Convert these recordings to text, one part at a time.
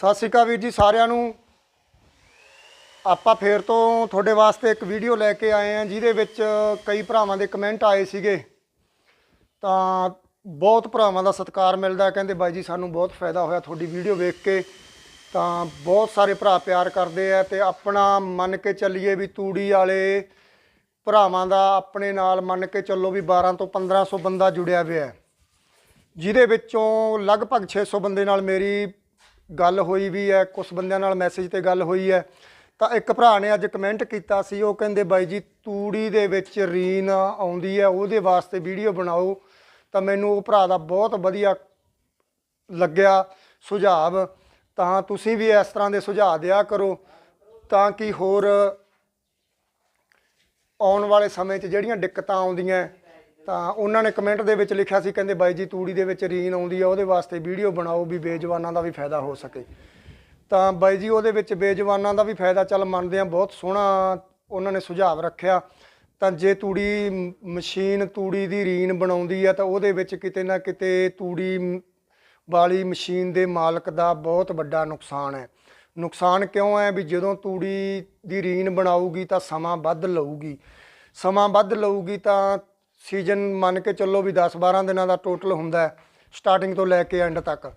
ਸਤਿ ਸ਼੍ਰੀ ਅਕਾਲ ਵੀਰ ਜੀ ਸਾਰਿਆਂ ਨੂੰ। ਆਪਾਂ ਫੇਰ ਤੋਂ ਤੁਹਾਡੇ ਵਾਸਤੇ ਇੱਕ ਵੀਡੀਓ ਲੈ ਕੇ ਆਏ ਹਾਂ, ਜਿਹਦੇ ਵਿੱਚ ਕਈ ਭਰਾਵਾਂ ਦੇ ਕਮੈਂਟ ਆਏ ਸੀਗੇ। ਤਾਂ ਬਹੁਤ ਭਰਾਵਾਂ ਦਾ ਸਤਿਕਾਰ ਮਿਲਦਾ ਕਹਿੰਦੇ ਬਾਈ ਜੀ ਸਾਨੂੰ ਬਹੁਤ ਫਾਇਦਾ ਹੋਇਆ ਤੁਹਾਡੀ ਵੀਡੀਓ ਵੇਖ ਕੇ। ਤਾਂ ਬਹੁਤ ਸਾਰੇ ਭਰਾ ਪਿਆਰ ਕਰਦੇ ਆ ਤੇ ਆਪਣਾ ਮੰਨ ਕੇ ਚੱਲੀਏ ਵੀ ਤੂੜੀ ਵਾਲੇ ਭਰਾਵਾਂ ਦਾ ਆਪਣੇ ਨਾਲ ਮੰਨ ਕੇ ਚੱਲੋ ਵੀ 12 ਤੋਂ 1500 ਬੰਦਾ ਜੁੜਿਆ ਹੋਇਆ ਜਿਹਦੇ ਵਿੱਚੋਂ ਲਗਭਗ 600 ਬੰਦੇ ਨਾਲ ਮੇਰੀ ਗੱਲ ਹੋਈ ਵੀ ਹੈ ਕੁਝ ਬੰਦਿਆਂ ਨਾਲ ਮੈਸੇਜ ਤੇ ਗੱਲ ਹੋਈ ਹੈ। ਤਾਂ ਇੱਕ ਭਰਾ ਨੇ ਅੱਜ ਕਮੈਂਟ ਕੀਤਾ ਸੀ, ਉਹ ਕਹਿੰਦੇ, ਬਾਈ ਜੀ, ਤੂੜੀ ਦੇ ਵਿੱਚ ਰੀਨ ਆਉਂਦੀ ਹੈ, ਉਹਦੇ ਵਾਸਤੇ ਵੀਡੀਓ ਬਣਾਓ। ਤਾਂ ਮੈਨੂੰ ਉਹ ਭਰਾ ਦਾ ਬਹੁਤ ਵਧੀਆ ਲੱਗਿਆ ਸੁਝਾਅ ਤਾਂ ਤੁਸੀਂ ਵੀ ਇਸ ਤਰ੍ਹਾਂ ਦੇ ਸੁਝਾਅ ਦਿਆ ਕਰੋ, ਤਾਂ ਕਿ ਹੋਰ ਆਉਣ ਵਾਲੇ ਸਮੇਂ 'ਚ ਜਿਹੜੀਆਂ ਦਿੱਕਤਾਂ ਆਉਂਦੀਆਂ ਤਾਂ ਉਹਨਾਂ ਨੇ ਕਮੈਂਟ ਦੇ ਵਿੱਚ ਲਿਖਿਆ ਸੀ, ਕਹਿੰਦੇ ਬਾਈ ਜੀ ਤੂੜੀ ਦੇ ਵਿੱਚ ਰੀਨ ਆਉਂਦੀ ਆ, ਉਹਦੇ ਵਾਸਤੇ ਵੀਡੀਓ ਬਣਾਓ ਵੀ ਬੇਜਵਾਨਾਂ ਦਾ ਵੀ ਫਾਇਦਾ ਹੋ ਸਕੇ। ਤਾਂ ਬਾਈ ਜੀ ਉਹਦੇ ਵਿੱਚ ਬੇਜਵਾਨਾਂ ਦਾ ਵੀ ਫਾਇਦਾ, ਚੱਲ ਮੰਨਦੇ ਆ, ਬਹੁਤ ਸੋਹਣਾ ਉਹਨਾਂ ਨੇ ਸੁਝਾਅ ਰੱਖਿਆ। ਤਾਂ ਜੇ ਤੂੜੀ ਮਸ਼ੀਨ ਤੂੜੀ ਦੀ ਰੀਨ ਬਣਾਉਂਦੀ ਆ, ਤਾਂ ਉਹਦੇ ਵਿੱਚ ਕਿਤੇ ਨਾ ਕਿਤੇ ਤੂੜੀ ਵਾਲੀ ਮਸ਼ੀਨ ਦੇ ਮਾਲਕ ਦਾ ਬਹੁਤ ਵੱਡਾ ਨੁਕਸਾਨ ਹੈ। ਨੁਕਸਾਨ ਕਿਉਂ ਹੈ ਵੀ ਜਦੋਂ ਤੂੜੀ ਦੀ ਰੀਨ ਬਣਾਊਗੀ ਤਾਂ ਸਮਾਂ ਵੱਧ ਲਊਗੀ। ਸਮਾਂ ਵੱਧ ਲਊਗੀ ਤਾਂ ਸੀਜ਼ਨ ਮੰਨ ਕੇ ਚੱਲੋ ਵੀ 10-12 ਦਿਨਾਂ ਦਾ ਟੋਟਲ ਹੁੰਦਾ ਹੈ ਸਟਾਰਟਿੰਗ ਤੋਂ ਲੈ ਕੇ ਐਂਡ ਤੱਕ।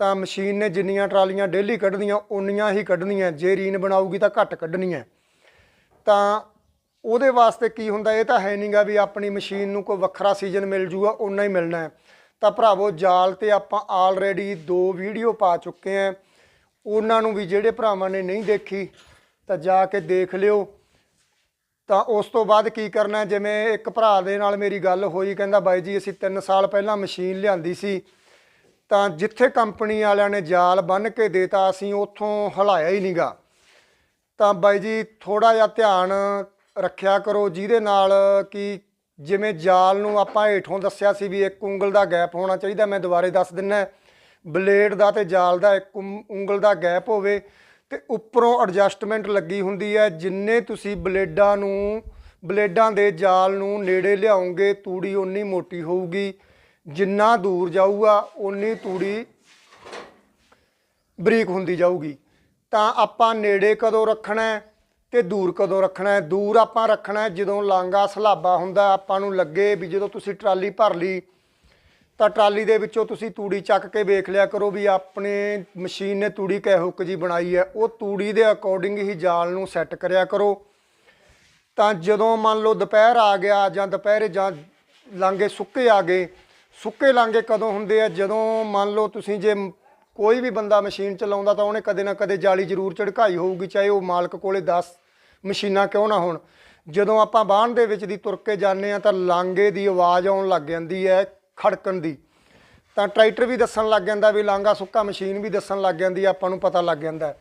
ਤਾਂ ਮਸ਼ੀਨ ਨੇ ਜਿੰਨੀਆਂ ਟਰਾਲੀਆਂ ਡੇਲੀ ਕੱਢਣੀਆਂ ਉਨੀਆਂ ਹੀ ਕੱਢਣੀਆਂ। ਜੇ ਰੀਨ ਬਣਾਊਗੀ ਤਾਂ ਘੱਟ ਕੱਢਣੀਆਂ ਤਾਂ ਉਹਦੇ ਵਾਸਤੇ ਕੀ ਹੁੰਦਾ, ਇਹ ਤਾਂ ਹੈ ਨਹੀਂਗਾ ਵੀ ਆਪਣੀ ਮਸ਼ੀਨ ਨੂੰ ਕੋਈ ਵੱਖਰਾ ਸੀਜ਼ਨ ਮਿਲ ਜੂਗਾ ਉਨਾ ਹੀ ਮਿਲਣਾ ਹੈ। ਤਾਂ ਭਰਾਵੋ, ਜਾਲ ਤੇ ਆਪਾਂ ਆਲਰੇਡੀ ਦੋ ਵੀਡੀਓ ਪਾ ਚੁੱਕੇ ਆਂ ਉਹਨਾਂ ਨੂੰ ਵੀ ਜਿਹੜੇ ਭਰਾਵਾਂ ਨੇ ਨਹੀਂ ਦੇਖੀ, ਤਾਂ ਜਾ ਕੇ ਦੇਖ ਲਿਓ। ਤਾਂ ਉਸ ਤੋਂ ਬਾਅਦ ਕੀ ਕਰਨਾ ਜਿਵੇਂ ਇੱਕ ਭਰਾ ਦੇ ਨਾਲ ਮੇਰੀ ਗੱਲ ਹੋਈ, ਕਹਿੰਦਾ ਬਾਈ ਜੀ, ਅਸੀਂ 3 ਸਾਲ ਪਹਿਲਾਂ ਮਸ਼ੀਨ ਲਿਆਂਦੀ ਸੀ। ਤਾਂ ਜਿੱਥੇ ਕੰਪਨੀ ਵਾਲਿਆਂ ਨੇ ਜਾਲ ਬੰਨ ਕੇ ਦੇਤਾ, ਅਸੀਂ ਉੱਥੋਂ ਹਲਾਇਆ ਹੀ ਨਹੀਂਗਾ ਤਾਂ ਬਾਈ ਜੀ ਥੋੜਾ ਜਿਹਾ ਧਿਆਨ ਰੱਖਿਆ ਕਰੋ ਜਿਹਦੇ ਨਾਲ ਕਿ ਜਿਵੇਂ ਜਾਲ ਨੂੰ ਆਪਾਂ ਹੇਠੋਂ ਦੱਸਿਆ ਸੀ ਵੀ ਇੱਕ ਉਂਗਲ ਦਾ ਗੈਪ ਹੋਣਾ ਚਾਹੀਦਾ, ਮੈਂ ਦੁਬਾਰੇ ਦੱਸ ਦਿੰਨਾ ਬਲੇਡ ਦਾ ਤੇ ਜਾਲ ਦਾ ਇੱਕ ਉਂਗਲ ਦਾ ਗੈਪ ਹੋਵੇ। ਤੇ ਉੱਪਰੋਂ ਐਡਜਸਟਮੈਂਟ ਲੱਗੀ ਹੁੰਦੀ ਹੈ, ਜਿੰਨੇ ਤੁਸੀਂ ਬਲੇਡਾਂ ਨੂੰ, ਬਲੇਡਾਂ ਦੇ ਜਾਲ ਨੂੰ ਨੇੜੇ ਲਿਆਉਂਗੇ ਤੂੜੀ ਓਨੀ ਮੋਟੀ ਹੋਊਗੀ, ਜਿੰਨਾ ਦੂਰ ਜਾਊਗਾ, ਓਨੀ ਤੂੜੀ ਬਰੀਕ ਹੁੰਦੀ ਜਾਊਗੀ। ਤਾਂ ਆਪਾਂ ਨੇੜੇ ਕਦੋਂ ਰੱਖਣਾ ਹੈ ਤੇ ਦੂਰ ਕਦੋਂ ਰੱਖਣਾ ਦੂਰ ਆਪਾਂ ਰੱਖਣਾ ਜਦੋਂ ਲਾਂਗਾ ਸਲਾਬਾ ਹੁੰਦਾ, ਆਪਾਂ ਨੂੰ ਲੱਗੇ ਵੀ ਜਦੋਂ ਤੁਸੀਂ ਟਰਾਲੀ ਭਰ ਲਈ ਤਾਂ ਟਰਾਲੀ ਦੇ ਵਿੱਚੋਂ ਤੁਸੀਂ ਤੂੜੀ ਚੱਕ ਕੇ ਵੇਖ ਲਿਆ ਕਰੋ ਵੀ ਆਪਣੇ ਮਸ਼ੀਨ ਨੇ ਤੂੜੀ ਕਿਹ ਹੁੱਕ ਜੀ ਬਣਾਈ ਹੈ। ਉਹ ਤੂੜੀ ਦੇ ਅਕੋਰਡਿੰਗ ਹੀ ਜਾਲ ਨੂੰ ਸੈੱਟ ਕਰਿਆ ਕਰੋ। ਤਾਂ ਜਦੋਂ ਮੰਨ ਲਓ ਦੁਪਹਿਰ ਆ ਗਿਆ ਜਾਂ ਦੁਪਹਿਰੇ ਜਾਂ ਲਾਂਗੇ ਸੁੱਕੇ ਆ ਗਏ, ਸੁੱਕੇ ਲਾਂਗੇ ਕਦੋਂ ਹੁੰਦੇ ਆ? ਜਦੋਂ ਮੰਨ ਲਓ ਤੁਸੀਂ ਜੇ ਕੋਈ ਵੀ ਬੰਦਾ ਮਸ਼ੀਨ ਚਲਾਉਂਦਾ ਤਾਂ ਉਹਨੇ ਕਦੇ ਨਾ ਕਦੇ ਜਾਲੀ ਜ਼ਰੂਰ ਝੜਕਾਈ ਹੋਊਗੀ, ਚਾਹੇ ਉਹ ਮਾਲਕ ਕੋਲੇ 10 ਮਸ਼ੀਨਾਂ ਕਿਉਂ ਨਾ ਹੋਣ। ਜਦੋਂ ਆਪਾਂ ਬਾਹਣ ਦੇ ਵਿੱਚ ਦੀ ਤੁਰ ਕੇ ਜਾਂਦੇ ਆ ਤਾਂ ਲਾਂਗੇ ਦੀ ਆਵਾਜ਼ ਆਉਣ ਲੱਗ ਜਾਂਦੀ ਹੈ। ਖੜਕਣ ਦੀ। ਤਾਂ ਟਰੈਕਟਰ ਵੀ ਦੱਸਣ ਲੱਗ ਜਾਂਦਾ ਵੀ ਲਾਂਗਾ ਸੁੱਕਾ ਮਸ਼ੀਨ ਵੀ ਦੱਸਣ ਲੱਗ ਜਾਂਦੀ ਆਪਾਂ ਨੂੰ ਪਤਾ ਲੱਗ ਜਾਂਦਾ।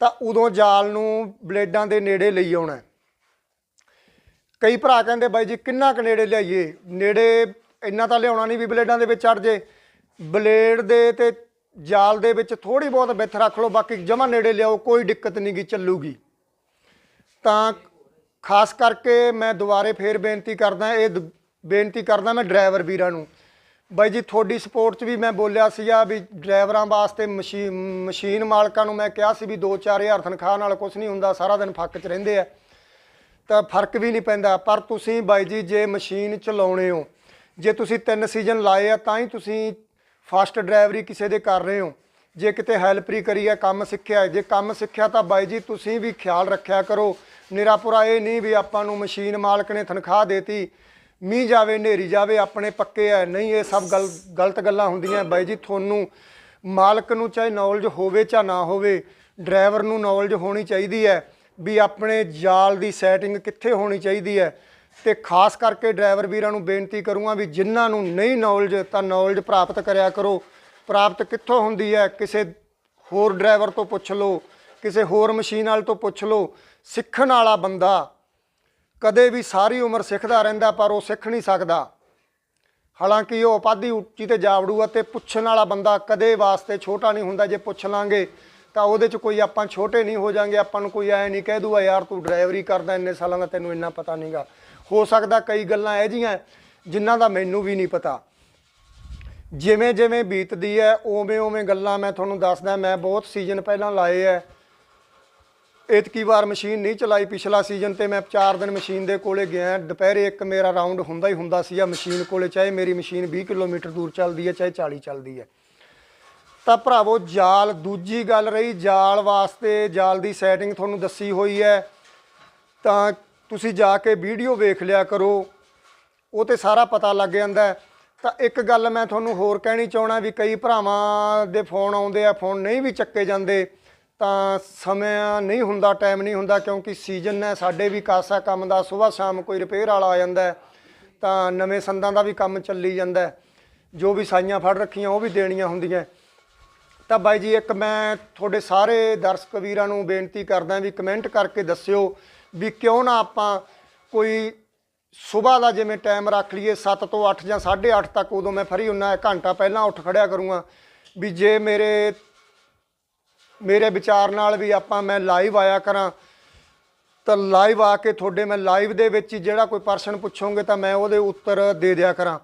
ਤਾਂ ਉਦੋਂ ਜਾਲ ਨੂੰ ਬਲੇਡਾਂ ਦੇ ਨੇੜੇ ਲਈ ਆਉਣਾ ਕਈ ਭਰਾ ਕਹਿੰਦੇ, ਬਾਈ ਜੀ, ਕਿੰਨਾ ਕੁ ਨੇੜੇ ਲਿਆਈਏ? ਨੇੜੇ ਇੰਨਾ ਤਾਂ ਲਿਆਉਣਾ ਨਹੀਂ ਵੀ ਬਲੇਡਾਂ ਦੇ ਵਿੱਚ ਚੜ ਜੇ। ਬਲੇਡ ਦੇ ਤੇ ਜਾਲ ਦੇ ਵਿੱਚ ਥੋੜੀ ਬਹੁਤ ਬਿੱਥ ਰੱਖ ਲਓ, ਬਾਕੀ ਜਮਾ ਨੇੜੇ ਲਿਆਓ, ਕੋਈ ਦਿੱਕਤ ਨਹੀਂ ਗੀ, ਚੱਲੂਗੀ। ਤਾਂ ਖਾਸ ਕਰਕੇ ਮੈਂ ਦੁਬਾਰੇ ਫੇਰ ਬੇਨਤੀ ਕਰਦਾ, ਇਹ ਦ- ਬੇਨਤੀ ਕਰਦਾ ਮੈਂ ਡਰਾਈਵਰ ਵੀਰਾਂ ਨੂੰ ਬਾਈ ਜੀ, ਤੁਹਾਡੀ ਸਪੋਰਟ 'ਚ ਵੀ ਮੈਂ ਬੋਲਿਆ ਸੀਗਾ ਵੀ ਡਰਾਈਵਰਾਂ ਵਾਸਤੇ ਮਸ਼ੀਨ ਮਸ਼ੀਨ ਮਾਲਕਾਂ ਨੂੰ ਮੈਂ ਕਿਹਾ ਸੀ ਵੀ 2-4000 ਤਨਖਾਹ ਨਾਲ ਕੁਝ ਨਹੀਂ ਹੁੰਦਾ, ਸਾਰਾ ਦਿਨ ਫੱਕ 'ਚ ਰਹਿੰਦੇ ਆ। ਤਾਂ ਫ਼ਰਕ ਵੀ ਨਹੀਂ ਪੈਂਦਾ। ਪਰ ਤੁਸੀਂ ਬਾਈ ਜੀ, ਜੇ ਮਸ਼ੀਨ ਚਲਾਉਣੇ ਹੋ, ਜੇ ਤੁਸੀਂ ਤਿੰਨ ਸੀਜ਼ਨ ਲਾਏ ਆ, ਤਾਂ ਹੀ ਤੁਸੀਂ ਫਾਸਟ ਡਰਾਈਵਰੀ ਕਿਸੇ ਦੇ ਕਰ ਰਹੇ ਹੋ। ਜੇ ਕਿਤੇ ਹੈਲਪਰੀ ਕਰੀ ਹੈ ਕੰਮ ਸਿੱਖਿਆ, ਜੇ ਕੰਮ ਸਿੱਖਿਆ ਤਾਂ ਬਾਈ ਜੀ, ਤੁਸੀਂ ਵੀ ਖਿਆਲ ਰੱਖਿਆ ਕਰੋ। ਨਿਰਾਪੁਰਾ ਇਹ ਨਹੀਂ ਵੀ ਆਪਾਂ ਨੂੰ ਮਸ਼ੀਨ ਮਾਲਕ ਨੇ ਤਨਖਾਹ ਦੇਤੀ। ਮੀਂਹ ਜਾਵੇ, ਹਨੇਰੀ ਜਾਵੇ, ਆਪਣੇ ਪੱਕੇ ਹੈ ਨਹੀਂ, ਇਹ ਸਭ ਗਲ, ਗਲਤ ਗੱਲਾਂ ਹੁੰਦੀਆਂ। ਬਾਈ ਜੀ, ਤੁਹਾਨੂੰ ਮਾਲਕ ਨੂੰ ਚਾਹੇ ਨੌਲੇਜ ਹੋਵੇ ਜਾਂ ਨਾ ਹੋਵੇ, ਡਰਾਈਵਰ ਨੂੰ ਨੌਲੇਜ ਹੋਣੀ ਚਾਹੀਦੀ ਹੈ ਵੀ ਆਪਣੇ ਜਾਲ ਦੀ ਸੈਟਿੰਗ ਕਿੱਥੇ ਹੋਣੀ ਚਾਹੀਦੀ ਹੈ ਤੇ ਖਾਸ ਕਰਕੇ ਡਰਾਈਵਰ ਵੀਰਾਂ ਨੂੰ ਬੇਨਤੀ ਕਰੂੰਗਾ ਵੀ ਜਿਨ੍ਹਾਂ ਨੂੰ ਨਹੀਂ ਨੌਲੇਜ ਤਾਂ ਨੌਲੇਜ ਪ੍ਰਾਪਤ ਕਰਿਆ ਕਰੋ। ਪ੍ਰਾਪਤ ਕਿੱਥੋਂ ਹੁੰਦੀ ਹੈ ਕਿਸੇ ਹੋਰ ਡਰਾਈਵਰ ਤੋਂ ਪੁੱਛ ਲਓ, ਕਿਸੇ ਹੋਰ ਮਸ਼ੀਨ ਵਾਲੇ ਤੋਂ ਪੁੱਛ ਲਓ। ਸਿੱਖਣ ਵਾਲਾ ਬੰਦਾ ਕਦੇ ਵੀ ਸਾਰੀ ਉਮਰ ਸਿੱਖਦਾ ਰਹਿੰਦਾ ਪਰ ਉਹ ਸਿੱਖ ਨਹੀਂ ਸਕਦਾ। ਹਾਲਾਂਕਿ ਉਹ ਉਪਾਧੀ ਉੱਚੀ ਤੇ ਜਾਵੜੂ ਵੜੂਗਾ ਤੇ ਪੁੱਛਣ ਵਾਲਾ ਬੰਦਾ ਕਦੇ ਵਾਸਤੇ ਛੋਟਾ ਨਹੀਂ ਹੁੰਦਾ। ਜੇ ਪੁੱਛ ਲਾਂਗੇ ਤਾਂ ਉਹਦੇ ਚ ਕੋਈ ਆਪਾਂ ਛੋਟੇ ਨਹੀਂ ਹੋ ਜਾਾਂਗੇ, ਆਪਾਂ ਨੂੰ ਕੋਈ ਐ ਨਹੀਂ ਕਹਿ ਦੂਗਾ, ਯਾਰ ਤੂੰ ਡਰਾਈਵਰੀ ਕਰਦਾ ਇੰਨੇ ਸਾਲਾਂ ਦਾ, ਤੈਨੂੰ ਇੰਨਾ ਪਤਾ ਨਹੀਂਗਾ ਹੋ ਸਕਦਾ ਕਈ ਗੱਲਾਂ ਇਹ ਜੀਆਂ ਜਿਨ੍ਹਾਂ ਦਾ ਮੈਨੂੰ ਵੀ ਨਹੀਂ ਪਤਾ। ਜਿਵੇਂ ਜਿਵੇਂ ਬੀਤਦੀ ਹੈ ਉਵੇਂ ਉਵੇਂ ਗੱਲਾਂ ਮੈਂ ਤੁਹਾਨੂੰ ਦੱਸਦਾ, ਮੈਂ ਬਹੁਤ ਸੀਜ਼ਨ ਪਹਿਲਾਂ ਲਾਏ ਐ ਇਤਕੀ ਵਾਰ ਮਸ਼ੀਨ ਨਹੀਂ ਚਲਾਈ। ਪਿਛਲਾ ਸੀਜ਼ਨ ਤੇ ਮੈਂ 4 ਦਿਨ ਮਸ਼ੀਨ ਦੇ ਕੋਲੇ ਗਿਆ। ਦੁਪਹਿਰੇ ਇੱਕ ਮੇਰਾ ਰਾਉਂਡ ਹੁੰਦਾ ਹੀ ਹੁੰਦਾ ਸੀ ਆ ਮਸ਼ੀਨ ਕੋਲੇ, ਚਾਹੇ ਮੇਰੀ ਮਸ਼ੀਨ 20 ਕਿਲੋਮੀਟਰ ਦੂਰ ਚੱਲਦੀ ਹੈ, ਚਾਹੇ 40 ਚੱਲਦੀ ਹੈ। ਤਾਂ ਭਰਾਵੋ, ਜਾਲ ਦੂਜੀ ਗੱਲ ਰਹੀ। ਜਾਲ ਵਾਸਤੇ ਜਾਲ ਦੀ ਸੈਟਿੰਗ ਤੁਹਾਨੂੰ ਦੱਸੀ ਹੋਈ ਹੈ। ਤਾਂ ਤੁਸੀਂ ਜਾ ਕੇ ਵੀਡੀਓ ਵੇਖ ਲਿਆ ਕਰੋ। ਉਹ ਤੇ ਸਾਰਾ ਪਤਾ ਲੱਗ ਜਾਂਦਾ ਤਾਂ ਇੱਕ ਗੱਲ ਮੈਂ ਤੁਹਾਨੂੰ ਹੋਰ ਕਹਿਣੀ ਚਾਹਣਾ ਵੀ ਕਈ ਭਰਾਵਾਂ ਦੇ ਫੋਨ ਆਉਂਦੇ ਆ ਫੋਨ ਨਹੀਂ ਵੀ ਚੱਕੇ ਜਾਂਦੇ। ਤਾਂ ਸਮਾਂ ਨਹੀਂ ਹੁੰਦਾ ਟਾਈਮ ਨਹੀਂ ਹੁੰਦਾ ਕਿਉਂਕਿ ਸੀਜ਼ਨ ਹੈ, ਸਾਡੇ ਵੀ ਕਾਸਾ ਕੰਮ ਦਾ ਸਵੇਰ ਸ਼ਾਮ ਕੋਈ ਰਿਪੇਅਰ ਵਾਲਾ ਆ ਜਾਂਦਾ ਤਾਂ ਨਵੇਂ ਸੰਦਾਂ ਦਾ ਵੀ ਕੰਮ ਚੱਲੀ ਜਾਂਦਾ ਜੋ ਵੀ ਸਾਈਆਂ ਫੜ ਰੱਖੀਆਂ, ਉਹ ਵੀ ਦੇਣੀਆਂ ਹੁੰਦੀਆਂ ਤਾਂ ਬਾਈ ਜੀ, ਇੱਕ ਮੈਂ ਤੁਹਾਡੇ ਸਾਰੇ ਦਰਸ਼ਕ ਵੀਰਾਂ ਨੂੰ ਬੇਨਤੀ ਕਰਦਾ ਵੀ ਕਮੈਂਟ ਕਰਕੇ ਦੱਸਿਓ ਵੀ ਕਿਉਂ ਨਾ ਆਪਾਂ ਕੋਈ ਸਵੇਰ ਦਾ ਜਿਵੇਂ ਟਾਈਮ ਰੱਖ ਲਈਏ 7 ਤੋਂ 8 ਜਾਂ 8:30 ਤੱਕ, ਉਦੋਂ ਮੈਂ ਫਰੀ ਹੁੰਨਾ ਘੰਟਾ ਪਹਿਲਾਂ ਉੱਠ ਖੜਿਆ ਕਰੂੰਗਾ ਵੀ ਜੇ ਮੇਰੇ ਮੇਰੇ ਵਿਚਾਰ ਨਾਲ ਵੀ ਆਪਾਂ ਮੈਂ ਲਾਈਵ ਆਇਆ ਕਰਾਂ, ਤਾਂ ਲਾਈਵ ਆ ਕੇ ਤੁਹਾਡੇ ਮੈਂ ਲਾਈਵ ਦੇ ਵਿੱਚ ਹੀ ਜਿਹੜਾ ਕੋਈ ਪਰਸਨ ਪੁੱਛੋਗੇ ਤਾਂ ਮੈਂ ਉਹਦੇ ਉੱਤਰ ਦੇ ਦਿਆ ਕਰਾਂ।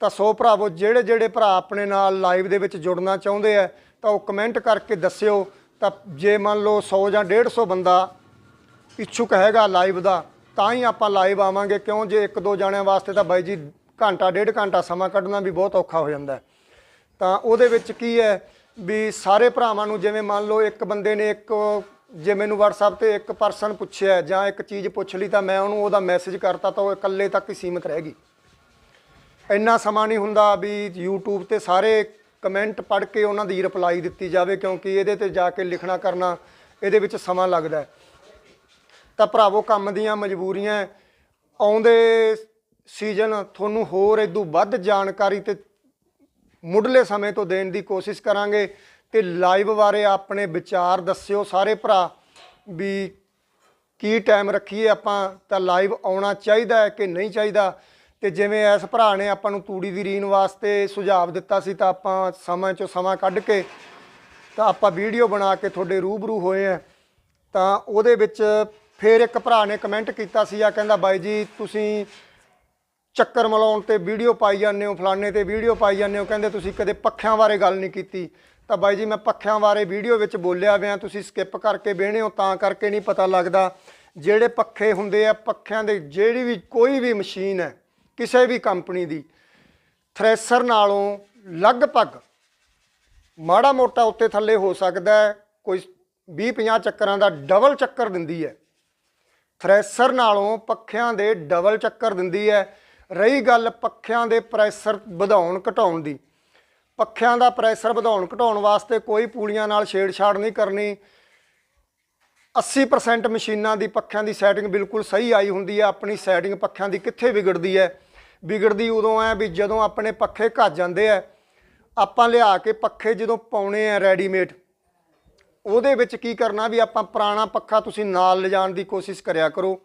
ਤਾਂ ਸੋ ਭਰਾਵੋ, ਜਿਹੜੇ ਜਿਹੜੇ ਭਰਾ ਆਪਣੇ ਨਾਲ ਲਾਈਵ ਦੇ ਵਿੱਚ ਜੁੜਨਾ ਚਾਹੁੰਦੇ ਆ, ਤਾਂ ਉਹ ਕਮੈਂਟ ਕਰਕੇ ਦੱਸਿਓ। ਤਾਂ ਜੇ ਮੰਨ ਲਓ 100 ਜਾਂ 150 ਬੰਦਾ ਇੱਛੁਕ ਹੈਗਾ ਲਾਈਵ ਦਾ, ਤਾਂ ਹੀ ਆਪਾਂ ਲਾਈਵ ਆਵਾਂਗੇ। ਕਿਉਂ? ਜੇ ਇੱਕ ਦੋ ਜਾਣਿਆਂ ਵਾਸਤੇ ਤਾਂ ਬਾਈ ਜੀ ਘੰਟਾ, ਡੇਢ ਘੰਟਾ ਸਮਾਂ ਕੱਢਣਾ ਵੀ ਬਹੁਤ ਔਖਾ ਹੋ ਜਾਂਦਾ। ਤਾਂ ਉਹਦੇ ਵਿੱਚ ਕੀ ਹੈ ਵੀ ਸਾਰੇ ਭਰਾਵਾਂ ਨੂੰ ਜਿਵੇਂ ਮੰਨ ਲਓ ਇੱਕ ਬੰਦੇ ਨੇ ਇੱਕ, ਜੇ ਮੈਨੂੰ WhatsApp ਤੇ ਇੱਕ ਪਰਸਨ ਪੁੱਛਿਆ ਜਾਂ ਇੱਕ ਚੀਜ਼ ਪੁੱਛ ਲਈ ਤਾਂ ਮੈਂ ਉਹਨੂੰ ਉਹਦਾ ਮੈਸੇਜ ਕਰਤਾ ਤਾਂ ਉਹ ਇਕੱਲੇ ਤੱਕ ਹੀ ਸੀਮਿਤ ਰਹਿ ਗਈ। ਇੰਨਾ ਸਮਾਂ ਨਹੀਂ ਹੁੰਦਾ ਵੀ YouTube ਤੇ ਸਾਰੇ ਕਮੈਂਟ ਪੜ੍ਹ ਕੇ ਉਹਨਾਂ ਦੀ ਰਿਪਲਾਈ ਦਿੱਤੀ ਜਾਵੇ ਕਿਉਂਕਿ ਇਹਦੇ ਤੇ ਜਾ ਕੇ ਲਿਖਣਾ ਕਰਨਾ, ਇਹਦੇ ਵਿੱਚ ਸਮਾਂ ਲੱਗਦਾ ਹੈ। ਤਾਂ ਭਰਾਵੋ, ਕੰਮ ਦੀਆਂ ਮਜਬੂਰੀਆਂ, ਆਉਂਦੇ ਸੀਜ਼ਨ ਤੁਹਾਨੂੰ ਹੋਰ ਇਦੋਂ ਵੱਧ ਜਾਣਕਾਰੀ ਤੇ ਮੁੱਢਲੇ ਸਮੇਂ ਤੋਂ ਦੇਣ ਦੀ ਕੋਸ਼ਿਸ਼ ਕਰਾਂਗੇ ਤੇ ਲਾਈਵ ਬਾਰੇ ਆਪਣੇ ਵਿਚਾਰ ਦੱਸਿਓ ਸਾਰੇ ਭਰਾ ਵੀ ਕੀ ਟਾਈਮ ਰੱਖੀਏ ਆਪਾਂ, ਤਾਂ ਲਾਈਵ ਆਉਣਾ ਚਾਹੀਦਾ ਹੈ ਕਿ ਨਹੀਂ ਚਾਹੀਦਾ? ਤੇ ਜਿਵੇਂ ਇਸ ਭਰਾ ਨੇ ਆਪਾਂ ਨੂੰ ਤੂੜੀ ਦੀ ਰੀਨ ਵਾਸਤੇ ਸੁਝਾਅ ਦਿੱਤਾ ਸੀ, ਤਾਂ ਆਪਾਂ ਸਮਾਂ ਚੋਂ ਸਮਾਂ ਕੱਢ ਕੇ ਤਾਂ ਆਪਾਂ ਵੀਡੀਓ ਬਣਾ ਕੇ ਤੁਹਾਡੇ ਰੂਬਰੂ ਹੋਏ ਆ ਤਾਂ ਉਹਦੇ ਵਿੱਚ ਫਿਰ ਇੱਕ ਭਰਾ ਨੇ ਕਮੈਂਟ ਕੀਤਾ ਸੀ ਆ ਕਹਿੰਦਾ, ਬਾਈ ਜੀ, ਤੁਸੀਂ ਚੱਕਰ ਮਲਾਉਣ ਤੇ ਵੀਡੀਓ ਪਾਈ ਜਾਂਦੇ ਹੋ, ਫਲਾਣੇ ਤੇ ਵੀਡੀਓ ਪਾਈ ਜਾਂਦੇ ਹੋ, ਕਹਿੰਦੇ ਤੁਸੀਂ ਕਦੇ ਪੱਖਿਆਂ ਬਾਰੇ ਗੱਲ ਨਹੀਂ ਕੀਤੀ। ਤਾਂ ਬਾਈ ਜੀ, ਮੈਂ ਪੱਖਿਆਂ ਬਾਰੇ ਵੀਡੀਓ ਵਿੱਚ ਬੋਲਿਆ ਵਿਆਂ ਤੁਸੀਂ ਸਕਿਪ ਕਰਕੇ ਬਹਿਣੇ ਹੋ, ਤਾਂ ਕਰਕੇ ਨਹੀਂ ਪਤਾ ਲੱਗਦਾ। ਜਿਹੜੇ ਪੱਖੇ ਹੁੰਦੇ ਆ, ਪੱਖਿਆਂ ਦੇ ਜਿਹੜੀ ਵੀ ਕੋਈ ਵੀ ਮਸ਼ੀਨ ਹੈ, ਕਿਸੇ ਵੀ ਕੰਪਨੀ ਦੀ, ਥ੍ਰੈਸ਼ਰ ਨਾਲੋਂ ਲਗਭਗ ਮਾੜਾ ਮੋਟਾ ਉੱਤੇ ਥੱਲੇ ਹੋ ਸਕਦਾ ਕੋਈ 20 50 ਚੱਕਰਾਂ ਦਾ ਡਬਲ ਚੱਕਰ ਦਿੰਦੀ ਹੈ। ਥ੍ਰੈਸ਼ਰ ਨਾਲੋਂ ਪੱਖਿਆਂ ਦੇ ਡਬਲ ਚੱਕਰ ਦਿੰਦੀ ਹੈ ਰਹੀ ਗੱਲ ਪੱਖਿਆਂ ਦੇ ਪ੍ਰੈਸ਼ਰ ਵਧਾਉਣ ਘਟਾਉਣ ਦੀ। ਪੱਖਿਆਂ ਦਾ ਪ੍ਰੈਸ਼ਰ ਵਧਾਉਣ ਘਟਾਉਣ ਵਾਸਤੇ ਕੋਈ ਪੂਲੀਆਂ ਨਾਲ ਛੇੜਛਾੜ ਨਹੀਂ ਕਰਨੀ। 80% ਮਸ਼ੀਨਾਂ ਦੀ ਪੱਖਿਆਂ ਦੀ ਸੈਟਿੰਗ ਬਿਲਕੁਲ ਸਹੀ ਆਈ ਹੁੰਦੀ ਹੈ। ਆਪਣੀ ਸੈਟਿੰਗ ਪੱਖਿਆਂ ਦੀ ਕਿੱਥੇ ਵਿਗੜਦੀ ਹੈ? ਵਿਗੜਦੀ ਉਦੋਂ ਹੈ ਵੀ ਜਦੋਂ ਆਪਣੇ ਪੱਖੇ ਘੱਟ ਜਾਂਦੇ ਆ ਆਪਾਂ ਲਿਆ ਕੇ ਪੱਖੇ ਜਦੋਂ ਪਾਉਣੇ ਆ ਰੈਡੀਮੇਡ, ਉਹਦੇ ਵਿੱਚ ਕੀ ਕਰਨਾ ਵੀ ਆਪਾਂ ਪੁਰਾਣਾ ਪੱਖਾ ਤੁਸੀਂ ਨਾਲ ਲਿਜਾਣ ਦੀ ਕੋਸ਼ਿਸ਼ ਕਰਿਆ ਕਰੋ।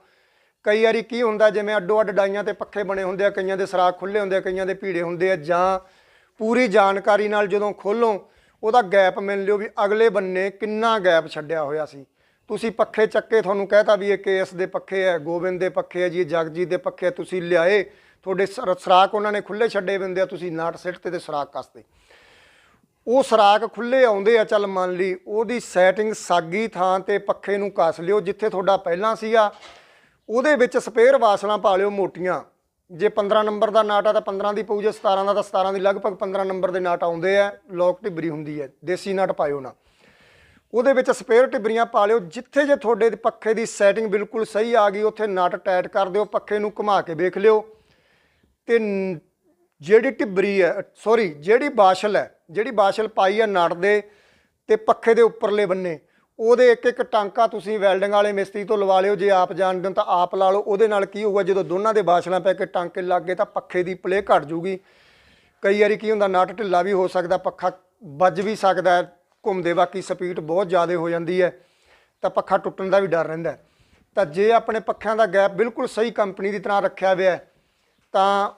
ਕਈ ਵਾਰੀ ਕੀ ਹੁੰਦਾ ਜਿਵੇਂ ਅੱਡੋ ਅੱਡ ਡਾਈਆਂ ਤੇ ਪੱਖੇ ਬਣੇ ਹੁੰਦੇ ਆ ਕਈਆਂ ਦੇ ਸਰਾਖ ਖੁੱਲੇ ਹੁੰਦੇ ਆ ਕਈਆਂ ਦੇ ਭੀੜੇ ਹੁੰਦੇ ਆ ਜਾਂ ਪੂਰੀ ਜਾਣਕਾਰੀ ਨਾਲ ਜਦੋਂ ਖੋਲੋ ਉਹਦਾ ਗੈਪ ਮਿਲ ਲਿਓ ਵੀ ਅਗਲੇ ਬੰਨੇ ਕਿੰਨਾ ਗੈਪ ਛੱਡਿਆ ਹੋਇਆ ਸੀ। ਤੁਸੀਂ ਪੱਖੇ ਚੱਕੇ ਤੁਹਾਨੂੰ ਕਹਿਤਾ ਵੀ ਇਹ ਕੇਐਸ ਦੇ ਪੱਖੇ ਹੈ ਗੋਬਿੰਦ ਦੇ ਪੱਖੇ ਹੈ ਜੀ ਜਗਜੀਤ ਦੇ ਪੱਖੇ ਹੈ, ਤੁਸੀਂ ਲਿਆਏ ਤੁਹਾਡੇ ਸਰ- ਸਰਾਖ ਉਹਨਾਂ ਨੇ ਖੁੱਲੇ ਛੱਡੇ ਵੀ ਹੁੰਦੇ ਆ ਤੁਸੀਂ ਨਾਟ ਸਿੱਟ ਤੇ ਤੇ ਸਰਾਖ ਕਸਤੇ। ਉਹ ਸਰਾਖ ਖੁੱਲੇ ਆਉਂਦੇ ਆ ਚੱਲ ਮੰਨ ਲਈ ਉਹਦੀ ਸੈਟਿੰਗ ਸਾਗੀ ਥਾਂ ਤੇ ਪੱਖੇ ਨੂੰ ਕੱਸ ਲਿਓ ਜਿੱਥੇ ਤੁਹਾਡਾ ਪਹਿਲਾਂ ਸੀਗਾ ਉਹਦੇ ਵਿੱਚ ਸਪੇਅਰ ਵਾਸਲਾਂ ਪਾ ਲਿਓ ਮੋਟੀਆਂ। ਜੇ 15 ਨੰਬਰ ਦਾ ਨਾਟ ਆ ਤਾਂ 15 ਦੀ ਪਊ, ਜੇ 17 ਦਾ ਤਾਂ 17 ਦੀ ਲਗਭਗ 15 ਨੰਬਰ ਦੇ ਨਾਟ ਆਉਂਦੇ ਆ, ਲੋਕ ਟਿਬਰੀ ਹੁੰਦੀ ਹੈ, ਦੇਸੀ ਨਾਟ ਪਾਇਓ ਨਾ। ਉਹਦੇ ਵਿੱਚ ਸਪੇਅਰ ਟਿਬਰੀਆਂ ਪਾ ਲਿਓ, ਜਿੱਥੇ ਜੇ ਤੁਹਾਡੇ ਪੱਖੇ ਦੀ ਸੈਟਿੰਗ ਬਿਲਕੁਲ ਸਹੀ ਆ ਗਈ, ਉੱਥੇ ਨਟ ਟਾਈਟ ਕਰ ਦਿਓ, ਪੱਖੇ ਨੂੰ ਘੁਮਾ ਕੇ ਵੇਖ ਲਿਓ। ਤੇ ਜਿਹੜੀ ਟਿਬਰੀ ਹੈ ਸੌਰੀ ਜਿਹੜੀ ਬਾਸ਼ਲ ਹੈ, ਜਿਹੜੀ ਬਾਸ਼ਲ ਪਾਈ ਹੈ ਨਟ ਦੇ, ਤੇ ਪੱਖੇ ਦੇ ਉੱਪਰਲੇ ਬੰਨੇ ਉਹਦੇ ਇੱਕ ਇੱਕ ਟਾਂਕਾ ਤੁਸੀਂ ਵੈਲਡਿੰਗ ਵਾਲੇ ਮਿਸਤਰੀ ਤੋਂ ਲਵਾ ਲਿਓ, ਜੇ ਆਪ ਜਾਣਦੇ ਹੋ ਤਾਂ ਆਪ ਲਾ ਲਓ। ਉਹਦੇ ਨਾਲ ਕੀ ਹੋਊਗਾ, ਜਦੋਂ ਦੋਨਾਂ ਦੇ ਬਾਸ਼ਲਾਂ ਪੈ ਕੇ ਟਾਂਕੇ ਲੱਗ ਗਏ ਤਾਂ ਪੱਖੇ ਦੀ ਪਲੇ ਘਟ ਜੂਗੀ ਕਈ ਵਾਰੀ ਕੀ ਹੁੰਦਾ, ਨਟ ਢਿੱਲਾ ਵੀ ਹੋ ਸਕਦਾ, ਪੱਖਾ ਵੱਜ ਵੀ ਸਕਦਾ ਹੈ, ਘੁੰਮਦੇ ਬਾਕੀ ਸਪੀਡ ਬਹੁਤ ਜ਼ਿਆਦਾ ਹੋ ਜਾਂਦੀ ਹੈ, ਤਾਂ ਪੱਖਾ ਟੁੱਟਣ ਦਾ ਵੀ ਡਰ ਰਹਿੰਦਾ ਤਾਂ ਜੇ ਆਪਣੇ ਪੱਖਿਆਂ ਦਾ ਗੈਪ ਬਿਲਕੁਲ ਸਹੀ ਕੰਪਨੀ ਦੀ ਤਰ੍ਹਾਂ ਰੱਖਿਆ ਹੋਇਆ ਤਾਂ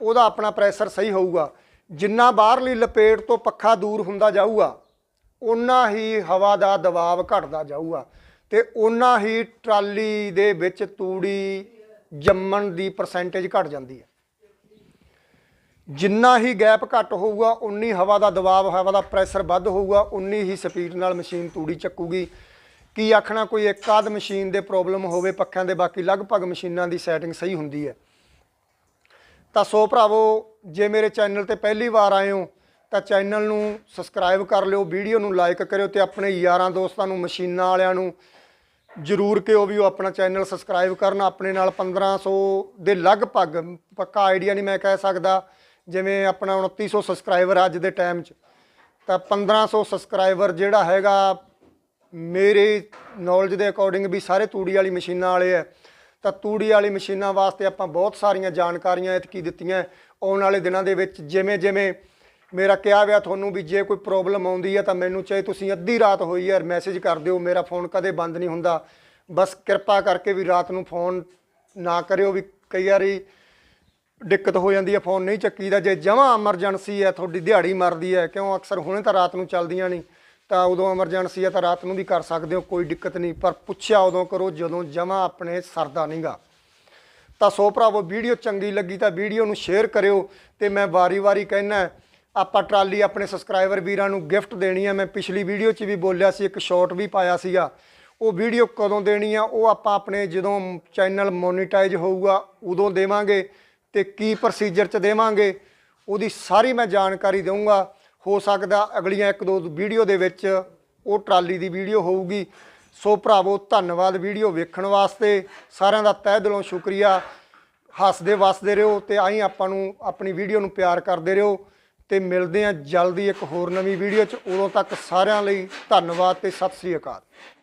ਉਹਦਾ ਆਪਣਾ ਪ੍ਰੈਸ਼ਰ ਸਹੀ ਹੋਊਗਾ। ਜਿੰਨਾ ਬਾਹਰਲੀ ਲਪੇਟ ਤੋਂ ਪੱਖਾ ਦੂਰ ਹੁੰਦਾ ਜਾਊਗਾ ਉਨਾ ਹੀ ਹਵਾ ਦਾ ਦਬਾਅ ਘਟਦਾ ਜਾਊਗਾ ਤੇ ਉਨਾ ਹੀ ਟਰਾਲੀ ਦੇ ਵਿੱਚ ਤੂੜੀ ਜੰਮਣ ਦੀ ਪਰਸੈਂਟੇਜ ਘਟ ਜਾਂਦੀ ਹੈ। ਜਿੰਨਾ ਹੀ ਗੈਪ ਘੱਟ ਹੋਊਗਾ ਉਨੀ ਹਵਾ ਦਾ ਦਬਾਅ ਹਵਾ ਦਾ ਪ੍ਰੈਸ਼ਰ ਵੱਧ ਹੋਊਗਾ ਉਨੀ ਹੀ ਸਪੀਡ ਨਾਲ ਮਸ਼ੀਨ ਤੂੜੀ ਚੱਕੂਗੀ। ਕੀ ਆਖਣਾ, ਕੋਈ ਇੱਕ ਆਧ ਮਸ਼ੀਨ ਦੇ ਪ੍ਰੋਬਲਮ ਹੋਵੇ ਪੱਖਿਆਂ ਦੇ, ਬਾਕੀ ਲਗਭਗ ਮਸ਼ੀਨਾਂ ਦੀ ਸੈਟਿੰਗ ਸਹੀ ਹੁੰਦੀ ਹੈ। ਤਾਂ ਸੋ ਭਰਾਵੋ, ਜੇ ਮੇਰੇ ਚੈਨਲ ਤੇ ਪਹਿਲੀ ਵਾਰ ਆਏ ਹੋ ਤਾਂ ਚੈਨਲ ਨੂੰ ਸਬਸਕ੍ਰਾਈਬ ਕਰ ਲਿਓ, ਵੀਡੀਓ ਨੂੰ ਲਾਈਕ ਕਰਿਓ ਤੇ ਆਪਣੇ ਯਾਰਾਂ ਦੋਸਤਾਂ ਨੂੰ, ਮਸ਼ੀਨਾਂ ਵਾਲਿਆਂ ਨੂੰ ਜਰੂਰ ਕਿ ਵੀ ਉਹ ਆਪਣਾ ਚੈਨਲ ਸਬਸਕ੍ਰਾਈਬ ਕਰਨ। ਆਪਣੇ ਨਾਲ 1500 ਦੇ ਲਗਭਗ, ਪੱਕਾ ਆਈਡੀਆ ਨਹੀਂ ਮੈਂ ਕਹਿ ਸਕਦਾ, ਜਿਵੇਂ ਆਪਣਾ 2900 ਸਬਸਕ੍ਰਾਈਬਰ ਅੱਜ ਦੇ ਟਾਈਮ 'ਚ। ਤਾਂ 1500 ਸਬਸਕ੍ਰਾਈਬਰ ਜਿਹੜਾ ਹੈਗਾ, ਮੇਰੇ ਨੌਲੇਜ ਦੇ ਅਕੋਰਡਿੰਗ ਵੀ ਸਾਰੇ ਤੂੜੀ ਵਾਲੀ ਮਸ਼ੀਨਾਂ ਵਾਲੇ ਆ। ਤਾਂ ਤੂੜੀ ਵਾਲੀ ਮਸ਼ੀਨਾਂ ਵਾਸਤੇ ਆਪਾਂ ਬਹੁਤ ਸਾਰੀਆਂ ਜਾਣਕਾਰੀਆਂ ਇਤਕੀ ਦਿੱਤੀਆਂ। ਆਉਣ ਵਾਲੇ ਦਿਨਾਂ ਦੇ ਵਿੱਚ ਜਿਵੇਂ ਜਿਵੇਂ ਮੇਰਾ ਕਿਹਾ ਗਿਆ ਤੁਹਾਨੂੰ ਵੀ ਜੇ ਕੋਈ ਪ੍ਰੋਬਲਮ ਆਉਂਦੀ ਹੈ ਤਾਂ ਮੈਨੂੰ ਚਾਹੇ ਤੁਸੀਂ ਅੱਧੀ ਰਾਤ ਹੋਈ ਯਾਰ ਮੈਸੇਜ ਕਰ ਦਿਓ, ਮੇਰਾ ਫੋਨ ਕਦੇ ਬੰਦ ਨਹੀਂ ਹੁੰਦਾ। ਬਸ ਕਿਰਪਾ ਕਰਕੇ ਵੀ ਰਾਤ ਨੂੰ ਫੋਨ ਨਾ ਕਰਿਓ ਵੀ ਕਈ ਵਾਰੀ ਦਿੱਕਤ ਹੋ ਜਾਂਦੀ ਹੈ ਫੋਨ ਨਹੀਂ ਚੱਕੀਦਾ। ਜੇ ਜਮਾਂ ਐਮਰਜੈਂਸੀ ਹੈ ਤੁਹਾਡੀ ਦਿਹਾੜੀ ਮਰਦੀ ਹੈ ਕਿਉਂ? ਅਕਸਰ ਹੁਣੇ ਤਾਂ ਰਾਤ ਨੂੰ ਚੱਲਦੀਆਂ ਨਹੀਂ। ਤਾਂ ਉਦੋਂ ਐਮਰਜੈਂਸੀ ਹੈ ਤਾਂ ਰਾਤ ਨੂੰ ਵੀ ਕਰ ਸਕਦੇ ਹੋ, ਕੋਈ ਦਿੱਕਤ ਨਹੀਂ। ਪਰ ਪੁੱਛਿਆ ਉਦੋਂ ਕਰੋ ਜਦੋਂ ਜਮਾਂ ਆਪਣੇ ਸਰਦਾ ਨਹੀਂਗਾ। ਤਾਂ ਸੋ ਭਰਾਵੋ, ਵੀਡੀਓ ਚੰਗੀ ਲੱਗੀ ਤਾਂ ਵੀਡੀਓ ਨੂੰ ਸ਼ੇਅਰ ਕਰਿਓ ਤੇ ਮੈਂ ਵਾਰੀ-ਵਾਰੀ ਕਹਿਣਾ ਆਪਾਂ ਟਰਾਲੀ ਆਪਣੇ ਸਬਸਕ੍ਰਾਈਬਰ ਵੀਰਾਂ ਨੂੰ ਗਿਫਟ ਦੇਣੀ ਹੈ ਮੈਂ ਪਿਛਲੀ ਵੀਡੀਓ 'ਚ ਵੀ ਬੋਲਿਆ ਸੀ, ਇੱਕ ਸ਼ਾਰਟ ਵੀ ਪਾਇਆ ਸੀਗਾ। ਉਹ ਵੀਡੀਓ ਕਦੋਂ ਦੇਣੀ ਆ, ਉਹ ਆਪਾਂ ਆਪਣੇ ਜਦੋਂ ਚੈਨਲ ਮੋਨੀਟਾਈਜ਼ ਹੋਊਗਾ, ਉਦੋਂ ਦੇਵਾਂਗੇ ਤੇ ਕੀ ਪ੍ਰੋਸੀਜਰ 'ਚ ਦੇਵਾਂਗੇ, ਉਹਦੀ ਸਾਰੀ ਮੈਂ ਜਾਣਕਾਰੀ ਦਊਂਗਾ। ਹੋ ਸਕਦਾ ਅਗਲੀਆਂ ਇੱਕ ਦੋ ਵੀਡੀਓ ਦੇ ਵਿੱਚ ਉਹ ਟਰਾਲੀ ਦੀ ਵੀਡੀਓ ਹੋਊਗੀ। ਸੋ ਭਰਾਵੋ, ਧੰਨਵਾਦ ਵੀਡੀਓ ਵੇਖਣ ਵਾਸਤੇ। ਸਾਰਿਆਂ ਦਾ ਤਹਿ ਦਿਲੋਂ ਸ਼ੁਕਰੀਆ। ਹੱਸਦੇ ਵਸਦੇ ਰਹੋ ਤੇ ਆਈ ਆਪਾਂ ਨੂੰ ਆਪਣੀ ਵੀਡੀਓ ਨੂੰ ਪਿਆਰ ਕਰਦੇ ਰਹੋ। ਤੇ ਮਿਲਦੇ ਹਾਂ ਜਲਦੀ ਇੱਕ ਹੋਰ ਨਵੀਂ ਵੀਡੀਓ 'ਚ। ਉਦੋਂ ਤੱਕ ਸਾਰਿਆਂ ਲਈ ਧੰਨਵਾਦ ਤੇ ਸਤਿ ਸ੍ਰੀ ਅਕਾਲ।